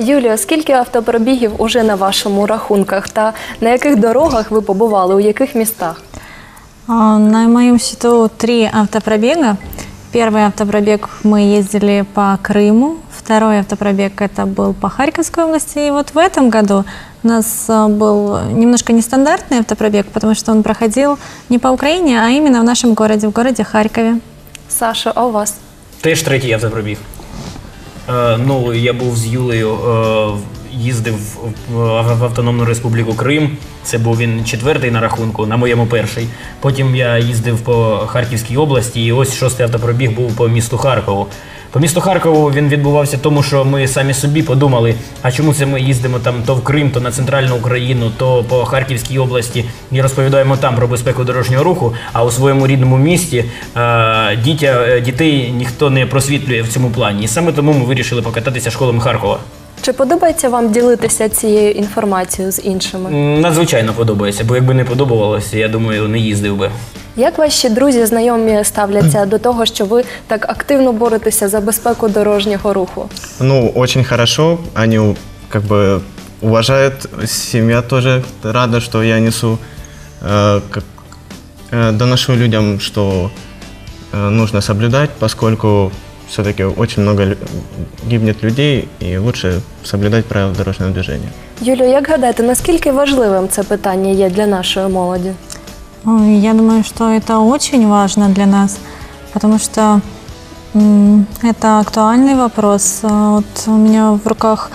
Юлія, скільки автопробігів уже на вашому рахунках та на яких дорогах ви побували, у яких містах? А, На моем счету три автопробега. Первый автопробег мы ездили по Крыму, второй автопробег это был по Харьковской области. И вот в этом году у нас а, был немножко нестандартный автопробег, потому что он проходил не по Украине, а именно в нашем городе, в городе Харькове. Саша, а у вас? Теж третій автопробіг. Е, ну, я був з Юлею, е, їздив в Автономну Республіку Крим. Це був він четвертий на рахунку, на моєму перший. Потім я їздив по Харківській області, і ось шостий автопробіг був по місту Харкову. По місту Харкову він відбувався тому, що ми самі собі подумали, а чому це ми їздимо там то в Крим, то на центральну Україну, то по Харківській області і розповідаємо там про безпеку дорожнього руху. А у своєму рідному місті е, дітя, е, дітей ніхто не просвітлює в цьому плані. І саме тому ми вирішили покататися школами Харкова. Чи подобається вам ділитися цією інформацією з іншими? М, Надзвичайно подобається, бо якби не подобалося, я думаю, не їздив би. Як ваші друзі, знайомі ставляться до того, що ви так активно боретеся за безпеку дорожнього руху? Ну, очень хорошо. Они как бы уважают. Семья тоже рада, что я несу, э, как, э, доношу людям, что э, нужно соблюдать, поскольку все-таки очень много лю- гибнет людей, и лучше соблюдать правила дорожного движения. Юлію, як гадаєте, наскільки важливим це питання є для нашої молоді? Ой, Я думаю, что это очень важно для нас, потому что м, это актуальный вопрос. А, Вот у меня в руках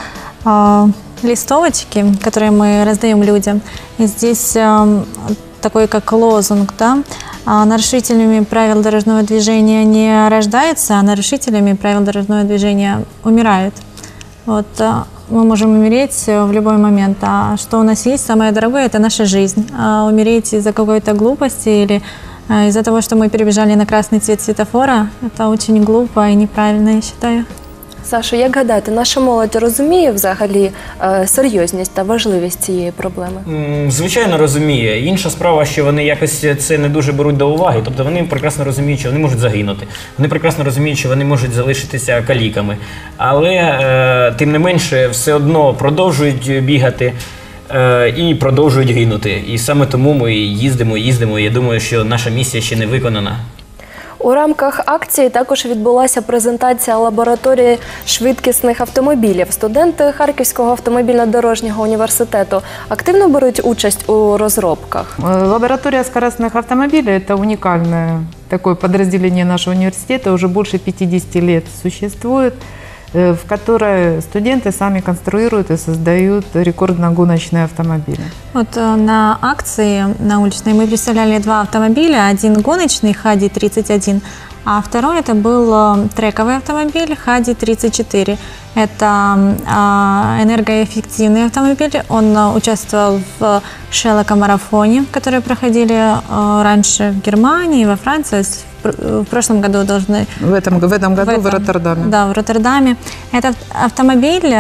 а, листовочки, которые мы раздаем людям. И здесь ам, такой как лозунг, да, а нарушителями правил дорожного движения не рождаются, а нарушителями правил дорожного движения умирают. Вот а, мы можем умереть э, в любой момент. А что у нас есть, самое дорогое, это наша жизнь. А умереть из-за какой-то глупости или э, из-за того, что мы перебежали на красный цвет светофора, это очень глупо и неправильно, я считаю. Саша, як гадаєте, наша молодь розуміє взагалі е, серйозність та важливість цієї проблеми? Звичайно, розуміє. Інша справа, що вони якось це не дуже беруть до уваги. Тобто вони прекрасно розуміють, що вони можуть загинути. Вони прекрасно розуміють, що вони можуть залишитися каліками. Але е, тим не менше, все одно продовжують бігати. е, І продовжують гинути. І саме тому ми їздимо, їздимо. Я думаю, що наша місія ще не виконана. У рамках акції також відбулася презентація лабораторії швидкісних автомобілів. Студенти Харківського автомобільно-дорожнього університету активно беруть участь у розробках. Э, Лаборатория скоростных автомобилей – это уникальное такое подразделение нашего университета, уже больше 50 лет существует, э, В которой студенты сами конструируют и создают рекордно-гоночные автомобили. Вот э, на акции на уличной мы представляли два автомобиля. Один гоночный Хади 31, а второй это был э, трековый автомобиль Хади 34. Это а, энергоэффективный автомобиль. Он э, участвовал в Шеллока-марафоне, которые проходили э, раньше в Германии, во Франции. В пр- в прошлом году должны В этом, в этом году в, этом- Роттердаме. Да, в Роттердаме. Этот автомобиль,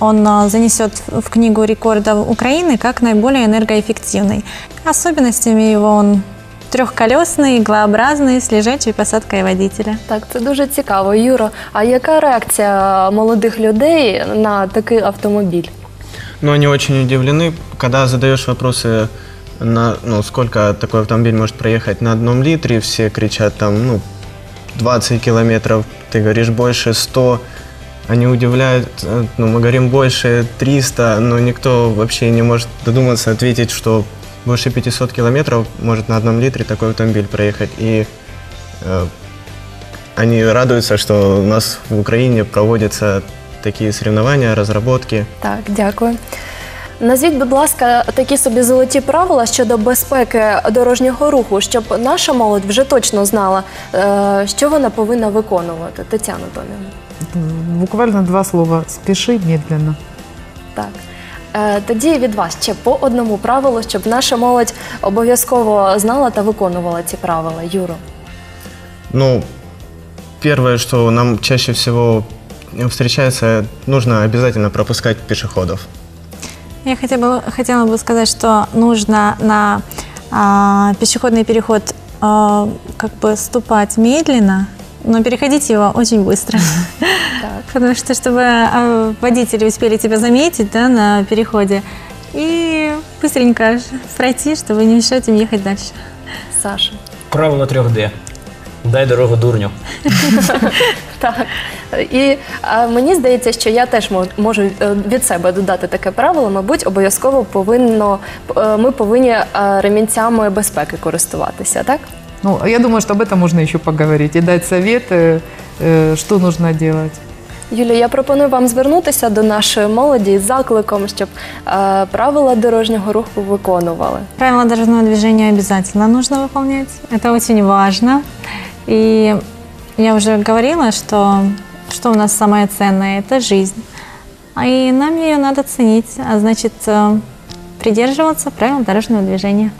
он занесет в книгу рекордов Украины как наиболее энергоэффективный. Особенностями его он трехколесный, иглообразный, с лежачей посадкой водителя. Так, це дуже цікаво. Юро, а яка реакція молодих людей на такий автомобіль? Но они очень удивлены, когда задаешь вопросы, на, ну, сколько такой автомобиль может проехать на одном литре, все кричат там, ну, 20 километров, ты говоришь больше 100, они удивляют, э, ну, мы говорим больше 300, но никто вообще не может додуматься ответить, что больше 500 километров может на одном литре такой автомобиль проехать. И э, они радуются, что у нас в Украине проводятся такие соревнования, разработки. Так, дякую. Назвіть, будь ласка, такі собі золоті правила щодо безпеки дорожнього руху, щоб наша молодь вже точно знала, е, що вона повинна виконувати. Тетяна Томівна. Буквально два слова. Спеши медленно. Так. Е, Тоді від вас ще по одному правилу, щоб наша молодь обов'язково знала та виконувала ці правила. Юро. Ну, первое, что нам чаще всего встречается, нужно обязательно пропускать пешеходов. Я хотя бы, хотела бы сказать, что нужно на а, пешеходный переход а, как бы ступать медленно но переходить его очень быстро. Потому что, чтобы э, водители успели тебя заметить да, на переходе и быстренько пройти, чтобы не мешать им ехать дальше. Саша. Правило 3D. Дай дорогу дурню. Так. І а, мені здається, що я теж мо- можу е, від себе додати таке правило. Мабуть, обов'язково повинно е, ми повинні е, ремінцями безпеки користуватися, так? Ну, я думаю, что об этом можно еще поговорить и дать советы, э, что нужно делать. Юлія, я пропоную вам звернутися до нашої молоді з закликом, щоб е, правила дорожнього руху виконували. Правила дорожного движения обязательно нужно выполнять. Это очень важно. И я уже говорила, что, что у нас самое ценное – это жизнь. А И нам ее надо ценить, а значит, э, придерживаться правил дорожного движения.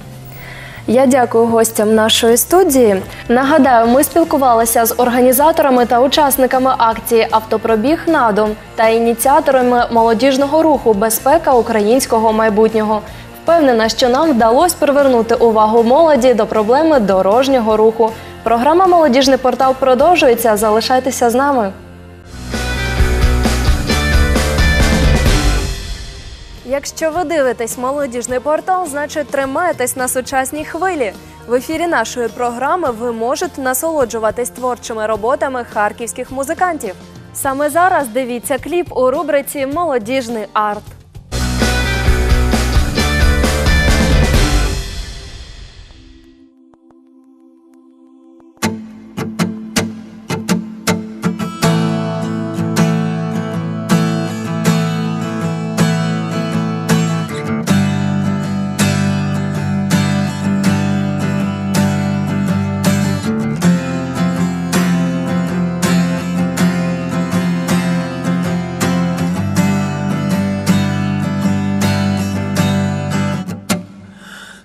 Я дякую гостям нашої студії. Нагадаю, ми спілкувалися з організаторами та учасниками акції Автопробіг надум та ініціаторами молодіжного руху Безпека українського майбутнього. Впевнена, що нам вдалося привернути увагу молоді до проблеми дорожнього руху. Програма Молодіжний портал продовжується. Залишайтеся з нами. Якщо ви дивитесь молодіжний портал, значить тримаєтесь на сучасній хвилі. В ефірі нашої програми ви можете насолоджуватись творчими роботами харківських музикантів. Саме зараз дивіться кліп у рубриці Молодіжний арт.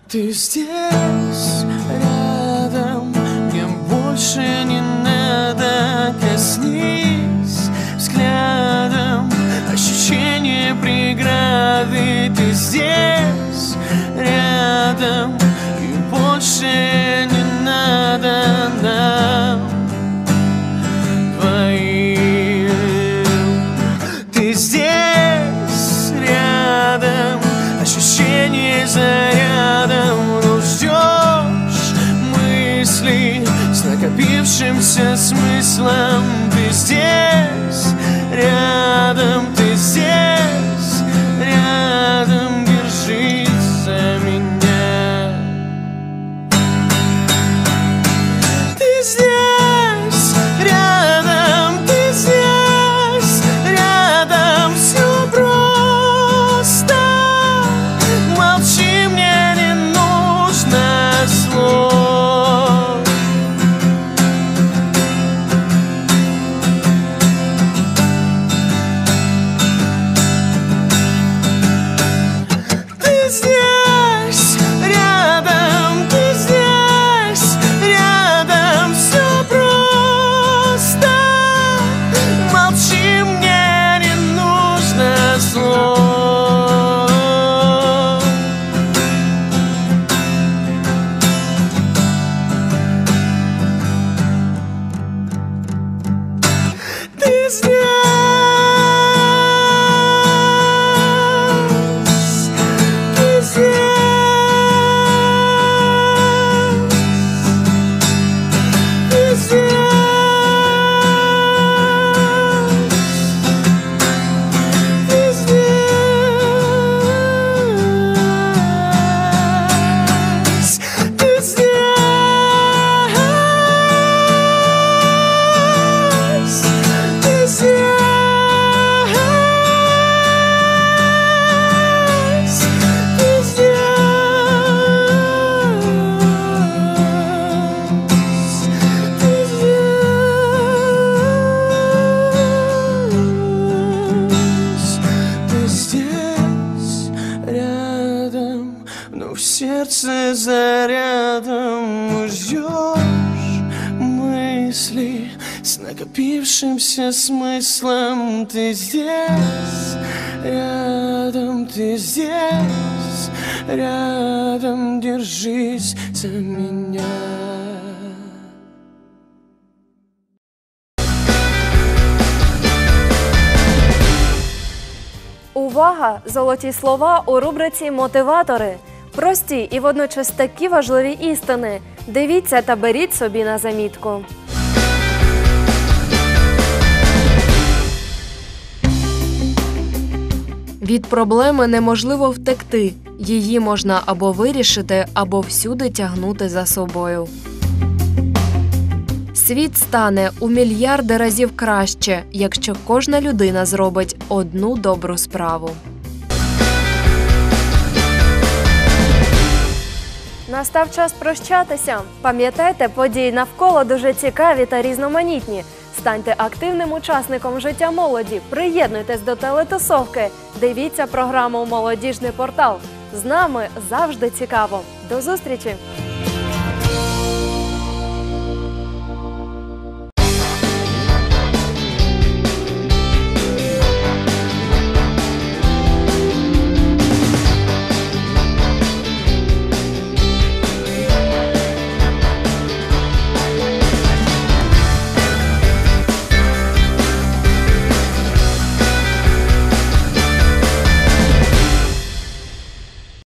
Ты здесь, рядом, мне больше не надо Коснись взглядом. Ощущение преграды Ты здесь, рядом, и больше в сердце зарядом ждешь мысли С накопившимся смыслом Ты здесь, рядом, ты здесь Рядом держись за меня Увага! Золоті слова у рубриці Мотиватори. Прості і водночас такі важливі істини. Дивіться та беріть собі на замітку. Від проблеми неможливо втекти. Її можна або вирішити, або всюди тягнути за собою. Світ стане у мільярди разів краще, якщо кожна людина зробить одну добру справу. Настав час прощатися. Пам'ятайте, події навколо дуже цікаві та різноманітні. Станьте активним учасником життя молоді. Приєднуйтесь до телетусовки. Дивіться програму Молодіжний портал. З нами завжди цікаво. До зустрічі!